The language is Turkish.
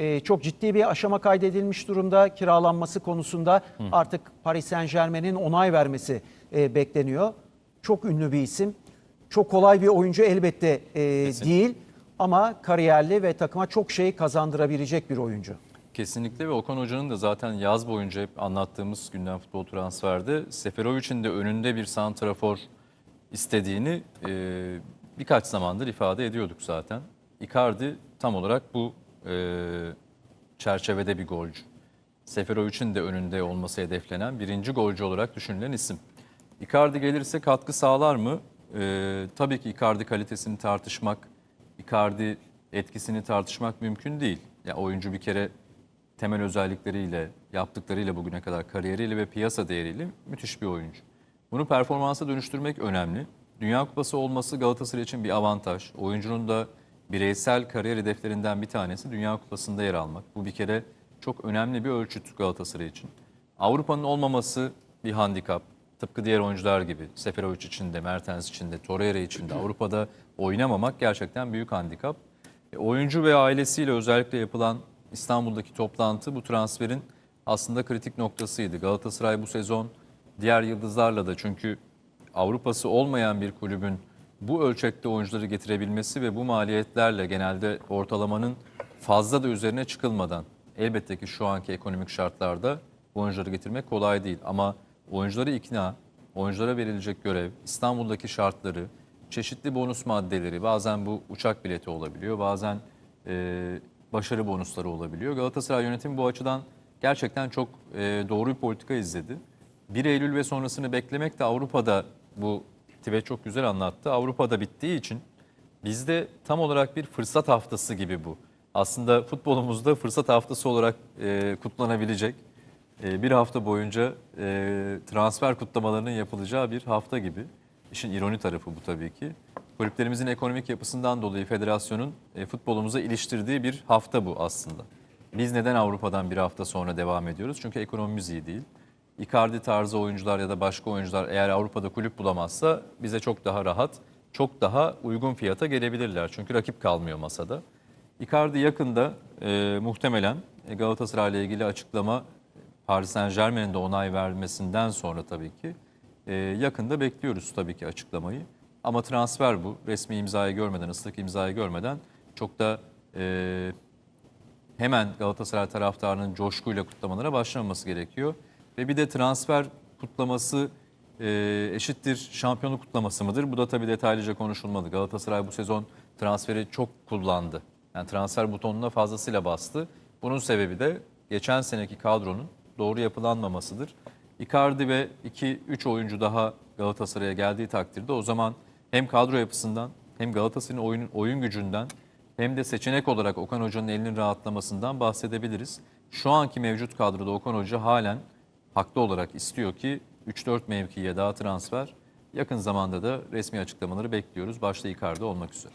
e, çok ciddi bir aşama kaydedilmiş durumda. Kiralanması konusunda artık Paris Saint Germain'in onay vermesi e, bekleniyor. Çok ünlü bir isim. Çok kolay bir oyuncu elbette e, değil ama kariyerli ve takıma çok şey kazandırabilecek bir oyuncu. Kesinlikle ve Okan Hoca'nın da zaten yaz boyunca hep anlattığımız gündem futbol transferde Seferovic'in de önünde bir santrafor istediğini e, birkaç zamandır ifade ediyorduk zaten. Icardi tam olarak bu e, çerçevede bir golcü. Seferovic'in de önünde olması hedeflenen birinci golcü olarak düşünülen isim. Icardi gelirse katkı sağlar mı? E, tabii ki Icardi kalitesini tartışmak, Icardi etkisini tartışmak mümkün değil. Ya oyuncu bir kere temel özellikleriyle, yaptıklarıyla bugüne kadar kariyeriyle ve piyasa değeriyle müthiş bir oyuncu. Bunu performansa dönüştürmek önemli. Dünya Kupası olması Galatasaray için bir avantaj. Oyuncunun da bireysel kariyer hedeflerinden bir tanesi Dünya Kupası'nda yer almak. Bu bir kere çok önemli bir ölçüt Galatasaray için. Avrupa'nın olmaması bir handikap. Tıpkı diğer oyuncular gibi. Seferovic için de, Mertens için de, Torreira için de Avrupa'da oynamamak gerçekten büyük handikap. E, oyuncu ve ailesiyle özellikle yapılan İstanbul'daki toplantı bu transferin aslında kritik noktasıydı. Galatasaray bu sezon diğer yıldızlarla da çünkü Avrupa'sı olmayan bir kulübün bu ölçekte oyuncuları getirebilmesi ve bu maliyetlerle genelde ortalamanın fazla da üzerine çıkılmadan elbette ki şu anki ekonomik şartlarda oyuncuları getirmek kolay değil. Ama oyuncuları ikna, oyunculara verilecek görev, İstanbul'daki şartları, çeşitli bonus maddeleri, bazen bu uçak bileti olabiliyor, bazen e, başarı bonusları olabiliyor. Galatasaray yönetimi bu açıdan gerçekten çok e, doğru bir politika izledi. 1 Eylül ve sonrasını beklemek de Avrupa'da bu Tibet çok güzel anlattı. Avrupa'da bittiği için bizde tam olarak bir fırsat haftası gibi bu. Aslında futbolumuzda fırsat haftası olarak e, kutlanabilecek e, bir hafta boyunca e, transfer kutlamalarının yapılacağı bir hafta gibi. İşin ironi tarafı bu tabii ki. Kulüplerimizin ekonomik yapısından dolayı federasyonun e, futbolumuza iliştirdiği bir hafta bu aslında. Biz neden Avrupa'dan bir hafta sonra devam ediyoruz? Çünkü ekonomimiz iyi değil. Icardi tarzı oyuncular ya da başka oyuncular eğer Avrupa'da kulüp bulamazsa bize çok daha rahat, çok daha uygun fiyata gelebilirler. Çünkü rakip kalmıyor masada. Icardi yakında e, muhtemelen e, Galatasaray ile ilgili açıklama Paris Saint Germain'in de onay vermesinden sonra tabii ki e, yakında bekliyoruz tabii ki açıklamayı. Ama transfer bu. Resmi imzayı görmeden, ıslak imzayı görmeden çok da e, hemen Galatasaray taraftarının coşkuyla kutlamalara başlamaması gerekiyor. Ve bir de transfer kutlaması e, eşittir şampiyonluk kutlaması mıdır? Bu da tabii detaylıca konuşulmalı. Galatasaray bu sezon transferi çok kullandı. Yani transfer butonuna fazlasıyla bastı. Bunun sebebi de geçen seneki kadronun doğru yapılanmamasıdır. Icardi ve 2-3 oyuncu daha Galatasaray'a geldiği takdirde o zaman hem kadro yapısından hem Galatasaray'ın oyun, oyun gücünden hem de seçenek olarak Okan Hoca'nın elinin rahatlamasından bahsedebiliriz. Şu anki mevcut kadroda Okan Hoca halen haklı olarak istiyor ki 3-4 mevkiye daha transfer. Yakın zamanda da resmi açıklamaları bekliyoruz. Başta Icardi olmak üzere.